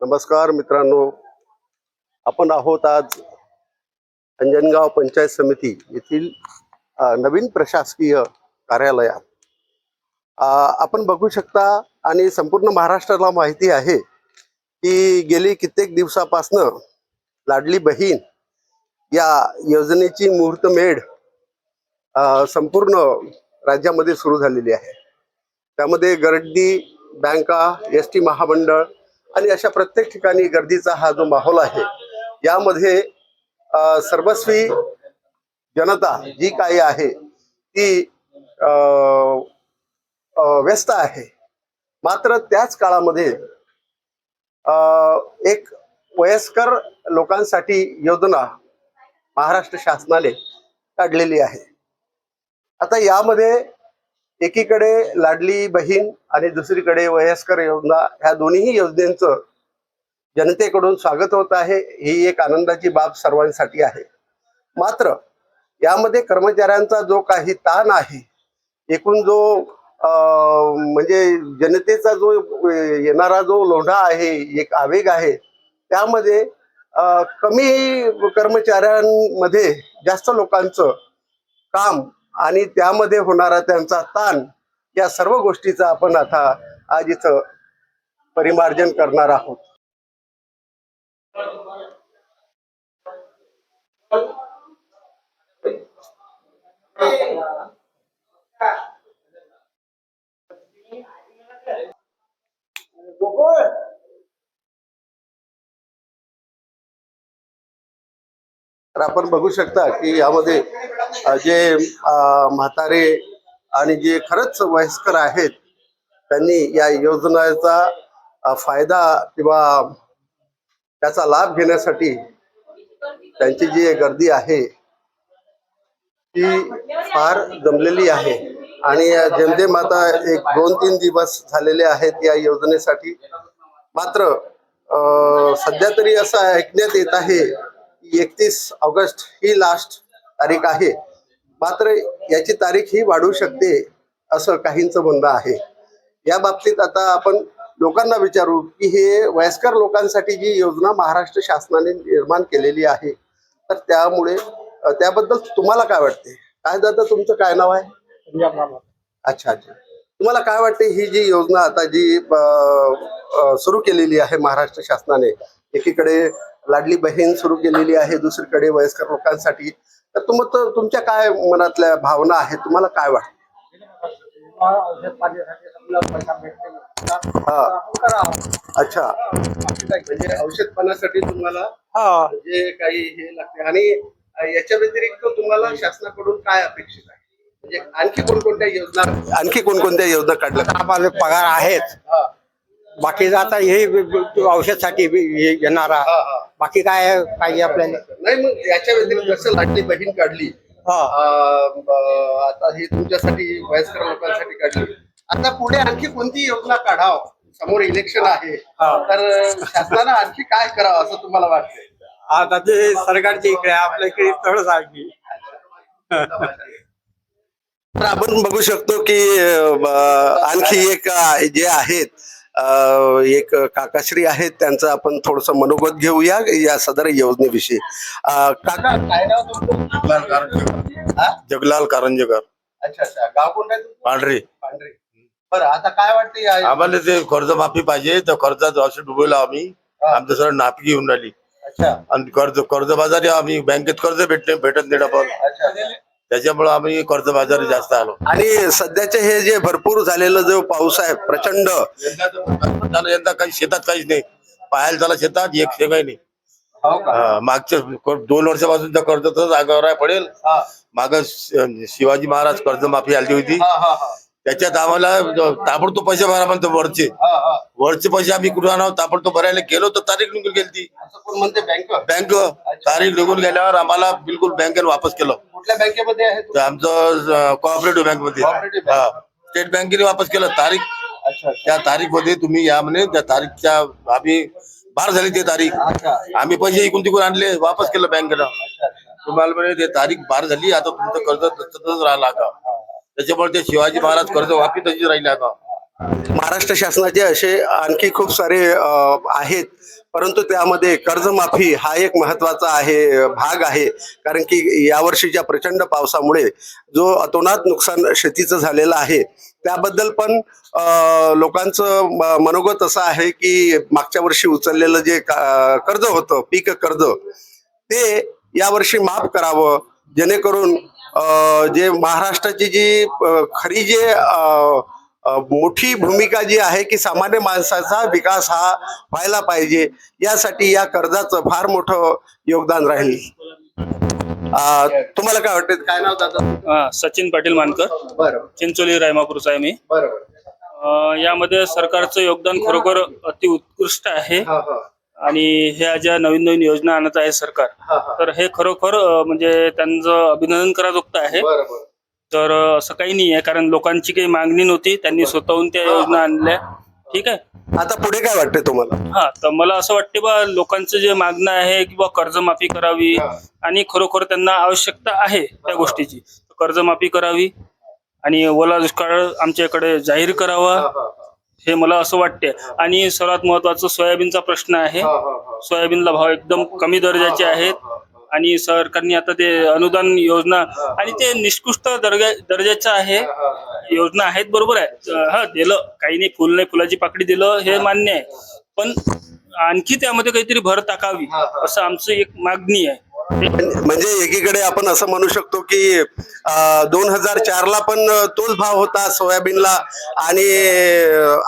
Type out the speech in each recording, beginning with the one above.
नमस्कार मित्रांनो. आपण आहोत आज अंजनगाव पंचायत समिती येथील नवीन प्रशासकीय कार्यालयात. आपण बघू शकता आणि संपूर्ण महाराष्ट्राला माहिती आहे की गेली कित्येक दिवसापासनं लाडली बहीण या योजनेची मुहूर्तमेढ संपूर्ण राज्यामध्ये सुरू झालेली आहे. त्यामध्ये गर्दी बँका एस टी महामंडळ आणि अशा प्रत्येक ठिकाणी गर्दीचा हा जो माहोल आहे यामध्ये सर्वस्वी जनता जी काही आहे ती व्यस्त आहे. मात्र त्याच काळामध्ये एक वयस्कर लोकांसाठी योजना महाराष्ट्र शासनाने काढलेली आहे. आता यामध्ये एकीकडे लाडली बहीण आणि दुसरीकडे वयस्कर योजना ह्या दोन्ही योजनेचं जनतेकडून स्वागत होत आहे. ही एक आनंदाची बाब सर्वांसाठी आहे. मात्र यामध्ये कर्मचाऱ्यांचा जो काही ताण आहे एकूण जो म्हणजे जनतेचा जो येणारा जो लोढा आहे एक आवेग आहे त्यामध्ये कमी कर्मचाऱ्यांमध्ये जास्त लोकांचं काम आणि त्यामध्ये होणारा त्यांचा ताण या सर्व गोष्टीचा आपण आता आज इथं परिमार्जन करणार आहोत. तर आपण बघू शकता की यामध्ये जे म्हातारे आणि जे खरंच वयस्कर आहेत त्यांनी या योजनेचा फायदा किंवा त्याचा लाभ घेण्यासाठी त्यांची जी गर्दी आहे ती फार जमलेली आहे. आणि जेमतेम आता एक दोन तीन दिवस झालेले आहेत या योजनेसाठी. मात्र सध्या तरी असं ऐकण्यात येत आहे एकतीस ऑगस्ट ही लास्ट तारीख आहे. मात्र याची तारीख ही वाढू शकते असं काहींचं म्हणणं आहे. या बाबतीत आता आपण लोकांना विचारू की हे वयस्कर लोकांसाठी जी योजना महाराष्ट्र शासनाने निर्माण केलेली आहे तर त्यामुळे त्याबद्दल तुम्हाला काय वाटते? काय दादा तुमचं काय नाव आहे? अच्छा अच्छा. तुम्हाला काय वाटते ही जी योजना आता जी सुरू केलेली आहे महाराष्ट्र शासनाने एकीकडे लाडली बहीण सुरू केलेली आहे दुसरीकडे वयस्कर लोकांसाठी. तर तुम तुमच्या काय मनातल्या भावना आहेत? तुम्हाला काय वाटतं? अच्छा. म्हणजे औषध पाण्यासाठी तुम्हाला जे काही हे लागते. आणि याच्या व्यतिरिक्त तुम्हाला शासनाकडून काय अपेक्षित आहे? म्हणजे आणखी कोणकोणत्या योजना आणखी कोणकोणत्या योजना काढल्या? आम्हाला पगार आहेत हा, बाकी आता हे औषधसाठी येणारा. बाकी काय पाहिजे आपल्याला? नाही मग याच्या व्यतिरिक्त जसं लाडली बहीण काढली हा. अ, ब- आता ही तुमच्यासाठी वयस्कर लोकांसाठी काढली. आता पुढे आणखी कोणती योजना काढाव? समोर इलेक्शन आहे. हा. तर शासनानं आणखी काय करावं असं तुम्हाला वाटतंय? आता ते सरकारच्या इकडे आपल्या इकडे थोडं सांगी तर आपण बघू शकतो की अ, ब- आणखी एक अ, जे आहेत एक काकाश्री आहेत त्यांचं आपण थोडस मनोगत घेऊया या सदर योजनेविषयी. काका काय नाव तुमचं? जगलाल कारंजेकर. अच्छा अच्छा. गाव कोणतं आहे तुमचं? पांढरे. पांढरे. बरं आता काय वाटतं या आम्हाला ते कर्जमाफी पाहिजे तर कर्जात असं डुबवलं आम्ही. हा. आमचं सगळं नापी घेऊन राहिली. अच्छा. आणि कर्ज कर्जबाजारी आम्ही बँकेत कर्ज भेटते भेटत नाही डबल. अच्छा. त्याच्यामुळे आम्ही कर्जबाजारी जास्त आलो. आणि सध्याचे हे जे भरपूर झालेलं जो पाऊस आहे प्रचंड. झालं यंदा काही शेतात काहीच नाही. पाहायला झाला शेतात एक शेगाय नाही. हो का? मागच्या दोन वर्षापासून त्या कर्ज तर जागावर आहे पडेल. हा, माग शिवाजी महाराज कर्जमाफी आली होती. हा, हा, हा. त्याच्यात आम्हाला ताबडतोब पैसे भरा म्हणतो वरचे. हा, हा. वरचे पैसे आम्ही कुठून आणावं? ताबडतोब भरायला गेलो तर तारीख निघून गेली ती बँक बँक तारीख निघून गेल्यावर आम्हाला बिलकुल बँकेने वापस केलं. कुठल्या बँकेमध्ये आमचं कोऑपरेटिव्ह बँकमध्ये. स्टेट बँकेने वापस केलं तारीख. अच्छा त्या तारीखमध्ये तुम्ही या म्हणे त्या तारीखच्या आम्ही बार झाली ते तारीख. आम्ही पैसे इकून तिकून आणले वापस केलं अच्छा तुम्हाला म्हणे ते तारीख बार झाली आता तुमचं कर्ज तसंच राहिला का त्याच्यामुळे ते शिवाजी महाराज कर्ज वापिस तशीच राहिले आता. महाराष्ट्र शासनाचे असे आणखी खूप सारे आहेत. परंतु त्यामध्ये कर्जमाफी हा एक महत्त्वाचा आहे भाग आहे. कारण की यावर्षीच्या प्रचंड पावसामुळे जो अतोनात नुकसान शेतीचं झालेलं आहे त्याबद्दल पण लोकांचं मनोगत असं आहे की मागच्या वर्षी उचललेलं जे का- कर्ज होतं पीक कर्ज ते यावर्षी माफ करावं जेणेकरून जे महाराष्ट्राची जी खरी जे मोठी भूमिका जी आहे की सामान्य माणसाचा विकास हा व्हायला पाहिजे यासाठी या कर्जाचं फार मोठं योगदान राहील. तुम्हाला काय वाटतं? काय नाव दादा? सचिन पाटील मानकर. बरं. चिंचोली रायमापूरचा आहे मी. बरोबर. यामध्ये सरकारचं योगदान खरोखर अति उत्कृष्ट आहे आणि ह्या ज्या नवीन नवीन योजना आणत आहे सरकार तर हे खरोखर अं, म्हणजे त्यांचं अभिनंदन कराजोगत आहे. बरोबर तर अं, असं काही नाही आहे कारण लोकांची काही मागणी नव्हती त्यांनी स्वतःहून त्या योजना आणल्या. ठीक आहे? आता पुढे काय वाटते तुम्हाला? हा तर मला असं वाटते बा लोकांचं जे मागणं आहे की बा कर्जमाफी करावी आणि खरोखर त्यांना आवश्यकता आहे त्या गोष्टीची. कर्जमाफी करावी आणि ओला दुष्काळ आमच्या इकडे जाहीर करावा. हे मला असं वाटते आणि सर्वात महत्वाचं सोयाबीनचा प्रश्न आहे. सोयाबीनला भाव एकदम कमी दर्जाचे आहेत. आणि सरकारने आता ते अनुदान योजना आणि ते निष्कृष्ट दर्जा दर्जाचं आहे. योजना आहेत बरोबर आहे. हा. दिलं. काही नाही फुल नाही फुलाची पाकडी दिलं हे मान्य आहे. पण आणखी त्यामध्ये काहीतरी भर टाकावी असं आमचं एक मागणी आहे. म्हणजे एकीकडे आपण असं म्हणू शकतो की दोन हजार चार ला पण तोच भाव होता सोयाबीनला आणि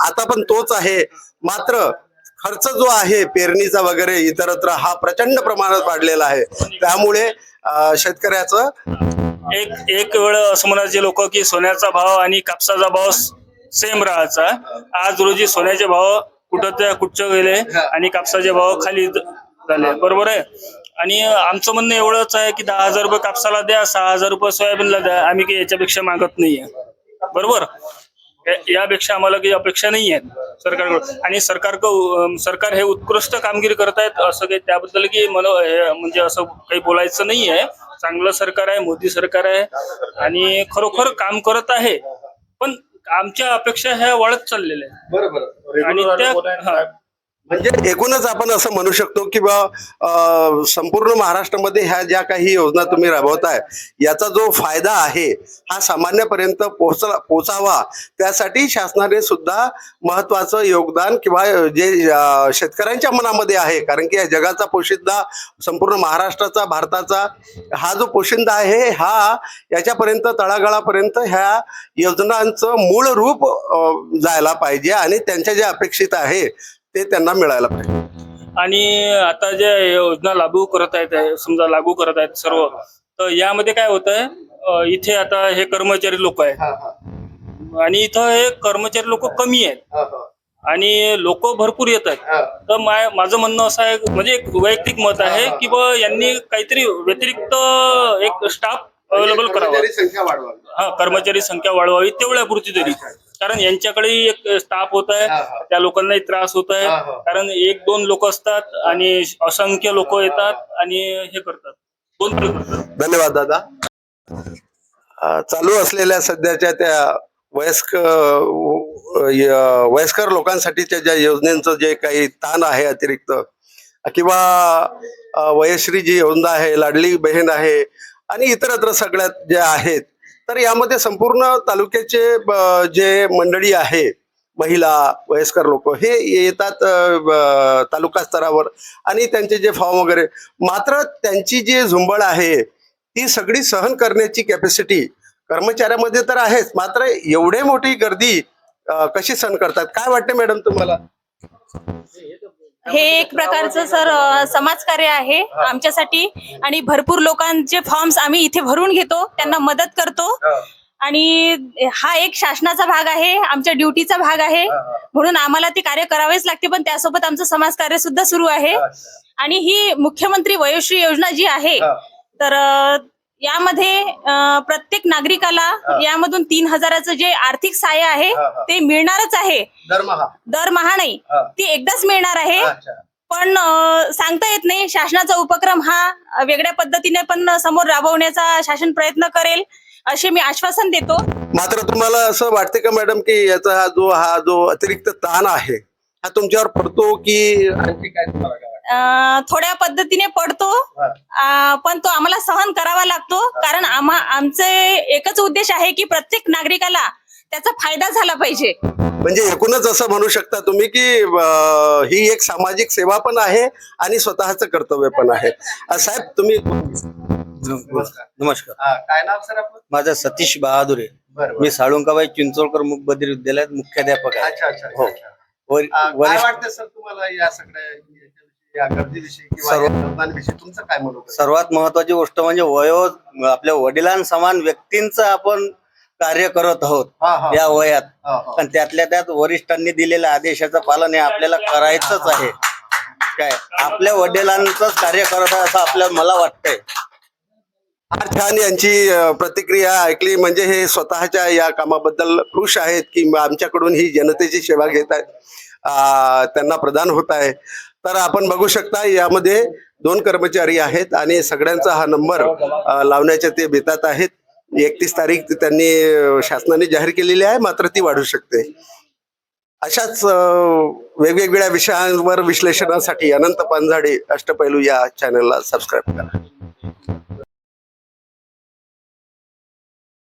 आता पण तोच आहे. मात्र खर्च जो आहे पेरणीचा वगैरे इतरत्र हा प्रचंड प्रमाणात वाढलेला आहे. त्यामुळे शेतकऱ्याचं एक एक वेळ असं म्हणायचे लोक की सोन्याचा भाव आणि कापसाचा भाव सेम राहायचा. आज रोजी सोन्याचे भाव कुठं त्या कुठं गेले आणि कापसाचे भाव खाली झाले. बरोबर आहे? आणि आमचं म्हणणं एवढंच आहे की दहा हजार रुपये कापसाला द्या सहा हजार रुपये सोयाबीनला द्या. आम्ही काही याच्यापेक्षा मागत नाहीये. बरोबर? यापेक्षा आम्हाला काही अपेक्षा नाही आहेत सरकारकडून. आणि सरकार सरकार हे उत्कृष्ट कामगिरी करत आहेत असं काही त्याबद्दल की मला हे म्हणजे असं काही बोलायचं नाही आहे चांगलं सरकार आहे मोदी सरकार आहे आणि खरोखर काम करत आहे. पण आमच्या अपेक्षा ह्या वाढत चाललेल्या आहेत. बरोबर. आणि त्या. म्हणजे एकूणच आपण असं म्हणू शकतो की बा संपूर्ण महाराष्ट्रामध्ये ह्या ज्या काही योजना तुम्ही राबवताय याचा जो फायदा आहे हा सामान्यपर्यंत पोहोचला पोचावा त्यासाठी शासनाने सुद्धा महत्वाचं योगदान किंवा जे शेतकऱ्यांच्या मनामध्ये आहे कारण की या जगाचा पोशिंदा संपूर्ण महाराष्ट्राचा भारताचा हा जो पोशिंदा आहे हा याच्यापर्यंत तळागाळापर्यंत ह्या योजनांचं मूळ रूप जायला पाहिजे आणि त्यांच्या जे अपेक्षित आहे ते त्यांना मिळायला पाहिजे. आणि आता जे योजना लागू करत आहेत समजा लागू करत आहेत सर्व तर यामध्ये काय होत आहे इथे आता हे कर्मचारी लोक आहेत. आणि इथं हे कर्मचारी लोक कमी आहेत. आणि लोक भरपूर येत आहेत. तर माय माझं म्हणणं असं आहे म्हणजे एक वैयक्तिक मत आहे की बा यांनी काहीतरी व्यतिरिक्त एक स्टाफ अवेलेबल करावा. कर्मचारी संख्या वाढवावी. हा कर्मचारी संख्या वाढवावी तेवढ्यापुरती तरी. कारण यांच्याकडे एक स्टाफ होत आहे. त्या लोकांनाही त्रास होत आहे. कारण एक दोन लोक असतात आणि असंख्य लोक येतात आणि हे करतात दोन धन्यवाद दादा चालू असलेल्या सध्याच्या त्या वयस्क वयस्कर लोकांसाठीच्या ज्या योजनेचं जे काही ताण आहे अतिरिक्त किंवा वयश्री जी योजना आहे लाडली बहीण आहे आणि इतरत्र सगळ्यात ज्या आहेत तर यामध्ये संपूर्ण तालुक्याचे जे मंडळी आहे महिला वयस्कर लोक हे येतात तालुका स्तरावर. आणि त्यांचे जे फॉर्म वगैरे मात्र त्यांची जी झुंबड आहे ती सगळी सहन करण्याची कॅपॅसिटी कर्मचाऱ्यामध्ये तर आहेच. मात्र एवढे मोठी गर्दी कशी सहन करतात? काय वाटते मॅडम तुम्हाला? हे एक प्रकारचं सर समाजकार्य आहे आमच्यासाठी. आणि भरपूर लोकांचे फॉर्म्स आम्ही इथे भरून घेतो त्यांना मदत करतो. आणि हा एक शासनाचा भाग आहे आमच्या ड्युटीचा भाग आहे. म्हणून आम्हाला ते कार्य करावेच लागते पण त्यासोबत आमचं समाजकार्य सुद्धा सुरू आहे. आणि ही मुख्यमंत्री वयोश्री योजना जी आहे तर यामध्ये प्रत्येक नागरिकाला यामधून तीन हजाराचं जे आर्थिक सहाय्य आहे ते मिळणारच आहे. दरमहा दरमहा नाही. हा. ती एकदाच मिळणार आहे. पण सांगता येत नाही शासनाचा उपक्रम हा वेगळ्या पद्धतीने पण समोर राबवण्याचा शासन प्रयत्न करेल असे मी आश्वासन देतो. मात्र तुम्हाला असं वाटते का मॅडम की याचा हा जो हा जो अतिरिक्त ताण आहे हा तुमच्यावर पडतो की आणखी काय थोड्या पद्धतीने पडतो. पण तो आम्हाला सहन करावा लागतो. कारण आम्हा आमचे एकच उद्देश आहे की प्रत्येक नागरिकाला त्याचा फायदा झाला पाहिजे. म्हणजे एकूणच असं म्हणू शकता तुम्ही की ही एक सामाजिक सेवा पण आहे आणि स्वतःचं कर्तव्य पण आहे. साहेब तुम्ही नमस्कार. हा, काय नाव सर आपण माझं सतीश बहादूर. मी साळुंकाबाई चिंचोळकर मुकबधीर विद्यालयात मुख्याध्यापक आहे. अच्छा अच्छा हो. वाटतं सर तुम्हाला या सगळ्या या गर्दीविषयी किंवा सर्व- या मतदानाविषयी तुमचं काय म्हणू सर्वात महत्वाची गोष्ट म्हणजे वयो आपल्या वडिलांसमान व्यक्तींचं आपण कार्य करत आहोत हा, हा. या वयात. हा, हा. पण त्यातल्या त्यात वरिष्ठांनी दिलेल्या आदेशाचं पालन हे आपल्याला करायचंच आहे. काय? आपल्या वडिलांचंच कार्य करत आहे असं आपल्याला मला वाटतंय. फार छान यांची अ, प्रतिक्रिया ऐकली. म्हणजे हे स्वतःच्या या कामाबद्दल खुश आहेत की आमच्याकडून ही जनतेची सेवा घेत आहेत. अ, त्यांना प्रदान होत आहे. तर आपण बघू शकता यामध्ये दोन कर्मचारी आहेत आणि सगळ्यांचा हा नंबर लावण्याच्या ते बेतात आहेत. एकतीस तारीख त्यांनी शासनाने जाहीर केलेली आहे मात्र ती वाढू शकते. अशाच वेगवेगळ्या विषयांवर विश्लेषणासाठी अनंत पानझाडे अष्टपैलू या चॅनलला सबस्क्राईब करा.